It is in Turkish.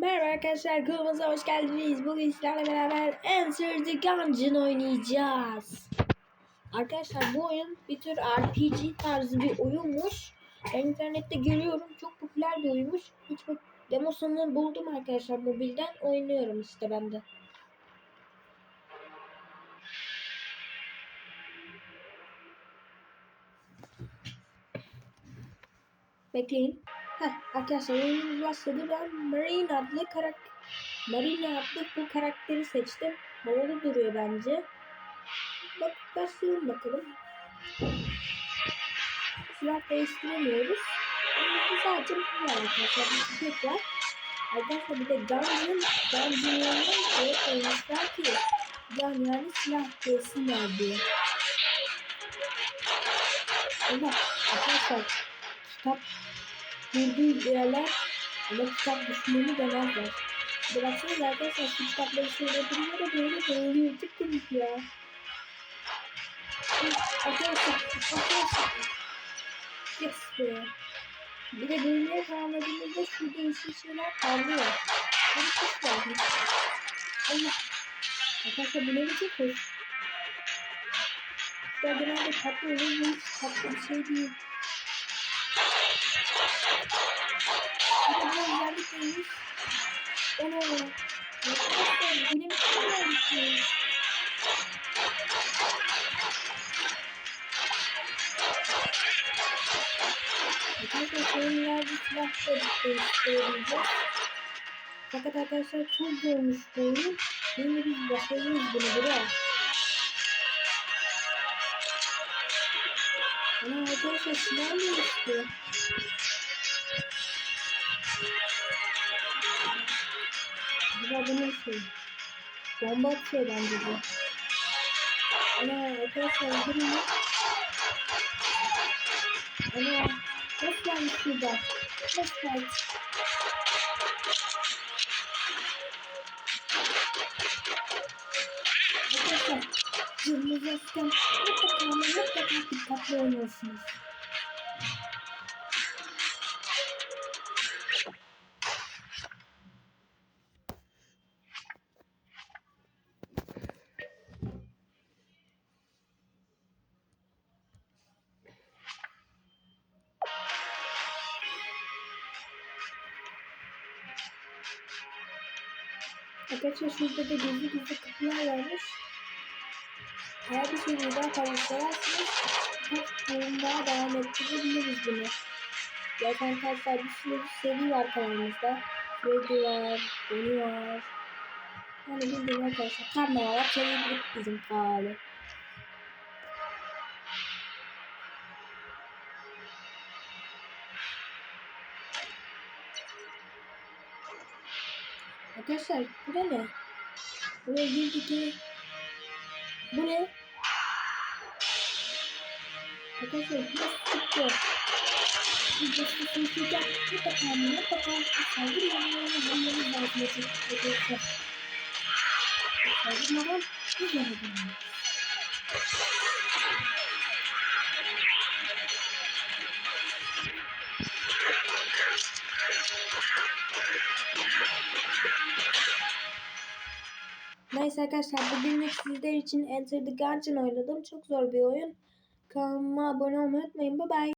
Merhaba arkadaşlar kanalımıza hoş geldiniz. Bugün sizlerle beraber Enter the Gungeon oynayacağız. Arkadaşlar bu oyun bir tür RPG tarzı bir oyunmuş. Ben internette görüyorum çok popüler bir oyunmuş. Hiç bak demosunu buldum arkadaşlar mobilden oynuyorum işte ben de. Bekleyin. Heh, arkadaşlar oyunumuz başladı. Ben Marine adlı karakter Marine adlı bu karakteri seçtim. Havalı duruyor bence. Bak başlayalım bakalım. Silah değiştiremiyoruz. Ama sadece bu var arkadaşlar. Bir tüfek var. Arkadaşlar bir de Gungeon yanına şey koymuşlar ki Gun yani silah değilsinler diye. Ama arkadaşlar kitap vurduğu yerler ama kitap düşmanı demezler. Bıraksanız arkadaşlar şu kitapları seyredince de böyle böyle çok komik ya. Arkadaşlar, arkadaşlar. Yes be. Bir de bölümleri tamamladığımızda şu değişik şeyler parlıyor. Bunu çok geldi. Allah. Arkadaşlar bu ne biçim hoş. Ya genelde tatlı olur hiç tatlı bir şey değil. Onu ne biçim özellik Arkadaşlar silah da. Fakat arkadaşlar çok zormuş bu oyun. Yine biz başarıyoruz bunu bırak. Ama arkadaşlar silah mı istiyor? Acaba bu ne şey? Bomba atıyor bence bu. Ana arkadaşlar durun. Ana Boş vermiş şurada. Boş vermiş. Arkadaşlar cırmızı eskiden mutlaka ama mutlaka dikkatli oynuyorsunuz. Arkadaşlar şurada da gizli gizli kapılar varmış. Eğer bir şey fazla severseniz birkaç bölüm daha devam ettirebiliriz bunu. Zaten arkadaşlar bir sürü seri var kanalımızda. Freddy var, Bonnie var. Yani bildiğin arkadaşlar karnavala çevirdik bizim kanalı. Arkadaşlar bu da ne? Buraya girdik ki bu ne? Arkadaşlar bu çıktı. Biz de sıkıntıyken mutlaka mutlaka saldırmadan bulmamız lazım. Arkadaşlar. Saldırmadan biz yapalım. Neyse arkadaşlar bugünlük sizler için Enter the Gungeon oynadım. Çok zor bir oyun. Kanalıma abone olmayı unutmayın. Bye bye.